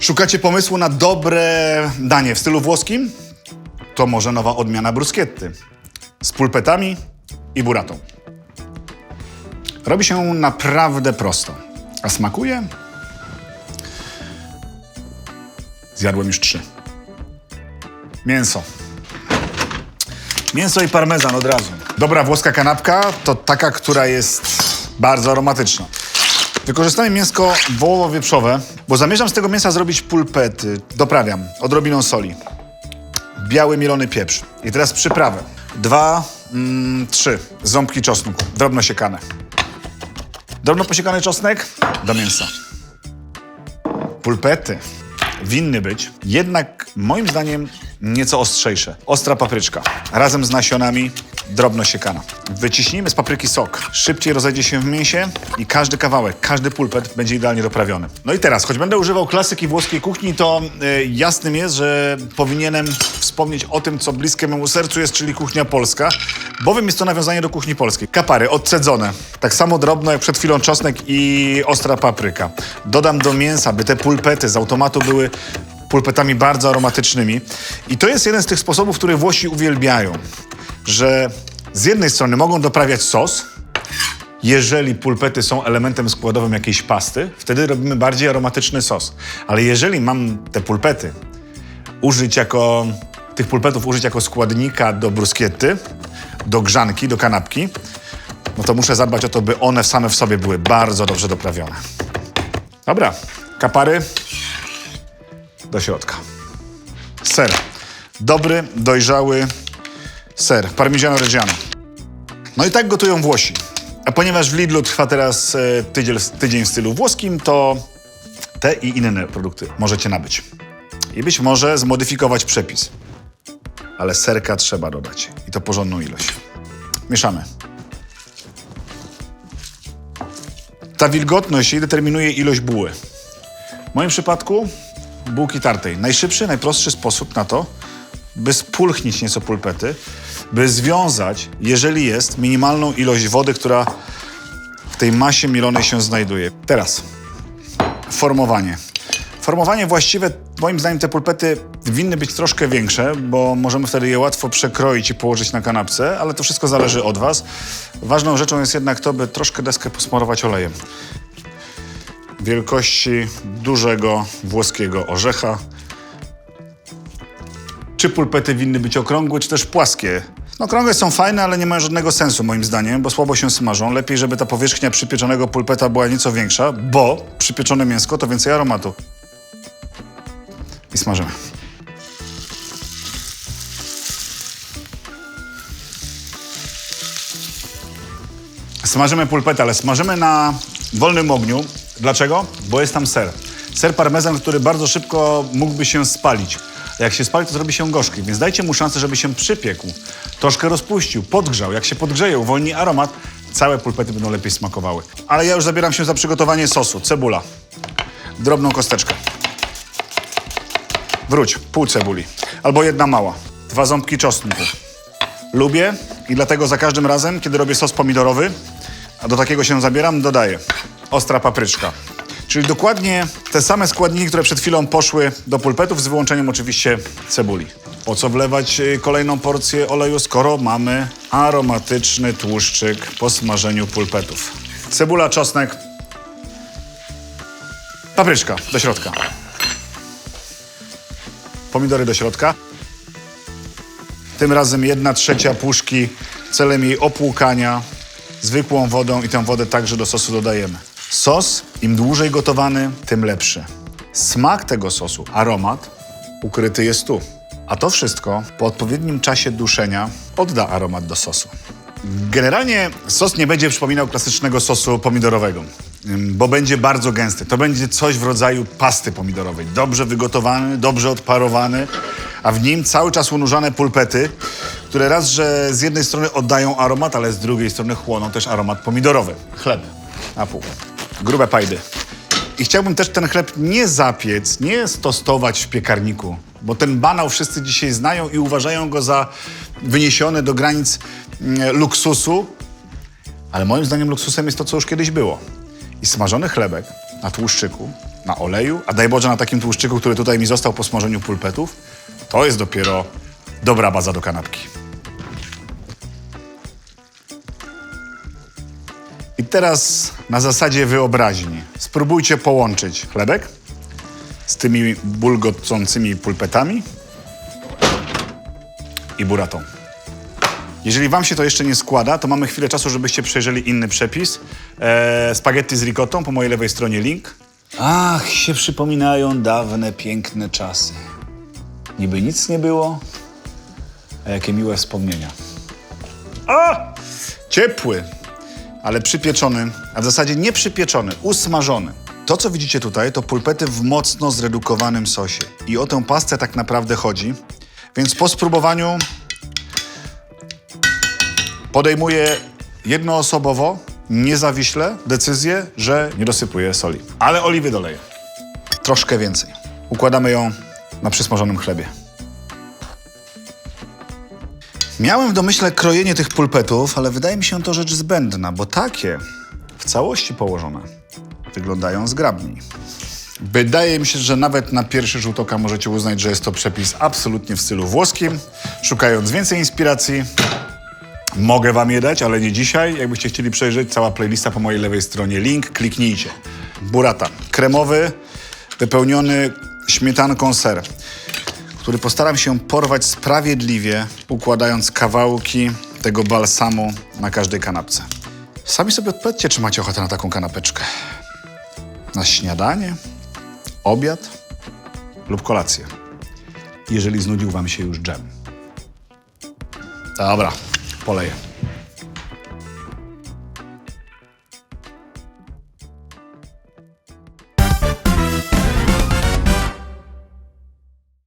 Szukacie pomysłu na dobre danie w stylu włoskim? To może nowa odmiana bruschetty z pulpetami i buratą. Robi się naprawdę prosto. A smakuje? Zjadłem już trzy. Mięso. Mięso i parmezan od razu. Dobra włoska kanapka to taka, która jest bardzo aromatyczna. Wykorzystamy mięsko wołowo-wieprzowe, bo zamierzam z tego mięsa zrobić pulpety. Doprawiam odrobiną soli. Biały mielony pieprz. I teraz przyprawę. Dwa, mm, trzy ząbki czosnku, drobno siekane. Drobno posiekany czosnek do mięsa. Pulpety winny być, jednak moim zdaniem nieco ostrzejsze. Ostra papryczka razem z nasionami drobno siekana. Wyciśnijmy z papryki sok. Szybciej rozejdzie się w mięsie i każdy kawałek, każdy pulpet będzie idealnie doprawiony. No i teraz, choć będę używał klasyki włoskiej kuchni, to y, jasnym jest, że powinienem wspomnieć o tym, co bliskie memu sercu jest, czyli kuchnia polska, bowiem jest to nawiązanie do kuchni polskiej. Kapary odcedzone, tak samo drobno jak przed chwilą czosnek i ostra papryka. Dodam do mięsa, by te pulpety z automatu były pulpetami bardzo aromatycznymi. I to jest jeden z tych sposobów, które Włosi uwielbiają, że z jednej strony mogą doprawiać sos, jeżeli pulpety są elementem składowym jakiejś pasty, wtedy robimy bardziej aromatyczny sos. Ale jeżeli mam te pulpety użyć jako, tych pulpetów użyć jako składnika do bruskiety, do grzanki, do kanapki, no to muszę zadbać o to, by one same w sobie były bardzo dobrze doprawione. Dobra, kapary do środka. Ser. Dobry, dojrzały ser. Parmigiano Reggiano. No i tak gotują Włosi. A ponieważ w Lidlu trwa teraz e, tydzień, tydzień w stylu włoskim, to te i inne produkty możecie nabyć. I być może zmodyfikować przepis. Ale serka trzeba dodać. I to porządną ilość. Mieszamy. Ta wilgotność determinuje ilość buły. W moim przypadku bułki tartej. Najszybszy, najprostszy sposób na to, by spulchnić nieco pulpety, by związać, jeżeli jest, minimalną ilość wody, która w tej masie mielonej się znajduje. Teraz formowanie. Formowanie właściwe, moim zdaniem te pulpety winny być troszkę większe, bo możemy wtedy je łatwo przekroić i położyć na kanapce, ale to wszystko zależy od Was. Ważną rzeczą jest jednak to, by troszkę deskę posmarować olejem. Wielkości dużego włoskiego orzecha. Czy pulpety winny być okrągłe, czy też płaskie? No, okrągłe są fajne, ale nie mają żadnego sensu moim zdaniem, bo słabo się smażą. Lepiej, żeby ta powierzchnia przypieczonego pulpeta była nieco większa, bo przypieczone mięsko to więcej aromatu. I smażymy. Smażymy pulpetę, ale smażymy na wolnym ogniu. Dlaczego? Bo jest tam ser. Ser parmezan, który bardzo szybko mógłby się spalić. Jak się spali, to zrobi się gorzki, więc dajcie mu szansę, żeby się przypiekł. Troszkę rozpuścił, podgrzał. Jak się podgrzeje, uwolni aromat, całe pulpety będą lepiej smakowały. Ale ja już zabieram się za przygotowanie sosu. Cebula. Drobną kosteczkę. Wróć, pół cebuli. Albo jedna mała. Dwa ząbki czosnku. Lubię i dlatego za każdym razem, kiedy robię sos pomidorowy, a do takiego się zabieram, dodaję ostra papryczka. Czyli dokładnie te same składniki, które przed chwilą poszły do pulpetów, z wyłączeniem oczywiście cebuli. Po co wlewać y, kolejną porcję oleju, skoro mamy aromatyczny tłuszczyk po smażeniu pulpetów? Cebula, czosnek, papryczka do środka. Pomidory do środka. Tym razem jedna trzecia puszki celem jej opłukania zwykłą wodą i tę wodę także do sosu dodajemy. Sos, im dłużej gotowany, tym lepszy. Smak tego sosu, aromat ukryty jest tu. A to wszystko po odpowiednim czasie duszenia odda aromat do sosu. Generalnie sos nie będzie przypominał klasycznego sosu pomidorowego, bo będzie bardzo gęsty. To będzie coś w rodzaju pasty pomidorowej. Dobrze wygotowany, dobrze odparowany, a w nim cały czas unurzane pulpety, które raz, że z jednej strony oddają aromat, ale z drugiej strony chłoną też aromat pomidorowy. Chleb na pół. Grube pajdy. I chciałbym też ten chleb nie zapiec, nie stostować w piekarniku, bo ten banał wszyscy dzisiaj znają i uważają go za wyniesiony do granic mm, luksusu, ale moim zdaniem luksusem jest to, co już kiedyś było. I smażony chlebek na tłuszczyku, na oleju, a daj Boże na takim tłuszczyku, który tutaj mi został po smażeniu pulpetów, to jest dopiero dobra baza do kanapki. Teraz na zasadzie wyobraźni spróbujcie połączyć chlebek z tymi bulgocącymi pulpetami i buratą. Jeżeli wam się to jeszcze nie składa, to mamy chwilę czasu, żebyście przejrzeli inny przepis. Eee, spaghetti z ricotą, po mojej lewej stronie link. Ach, się przypominają dawne, piękne czasy. Niby nic nie było, a jakie miłe wspomnienia. A! Ciepły, ale przypieczony, a w zasadzie nie przypieczony, usmażony. To, co widzicie tutaj, to pulpety w mocno zredukowanym sosie. I o tę pastę tak naprawdę chodzi. Więc po spróbowaniu podejmuję jednoosobowo, niezawiśle decyzję, że nie dosypuję soli. Ale oliwy doleję. Troszkę więcej. Układamy ją na przysmażonym chlebie. Miałem w domyśle krojenie tych pulpetów, ale wydaje mi się to rzecz zbędna, bo takie w całości położone wyglądają zgrabniej. Wydaje mi się, że nawet na pierwszy rzut oka możecie uznać, że jest to przepis absolutnie w stylu włoskim. Szukając więcej inspiracji, mogę wam je dać, ale nie dzisiaj. Jakbyście chcieli przejrzeć, cała playlista po mojej lewej stronie. Link, kliknijcie. Burata. Kremowy, wypełniony śmietanką ser który postaram się porwać sprawiedliwie, układając kawałki tego balsamu na każdej kanapce. Sami sobie odpowiedzcie, czy macie ochotę na taką kanapeczkę. Na śniadanie, obiad lub kolację. Jeżeli znudził wam się już dżem. Dobra, poleję.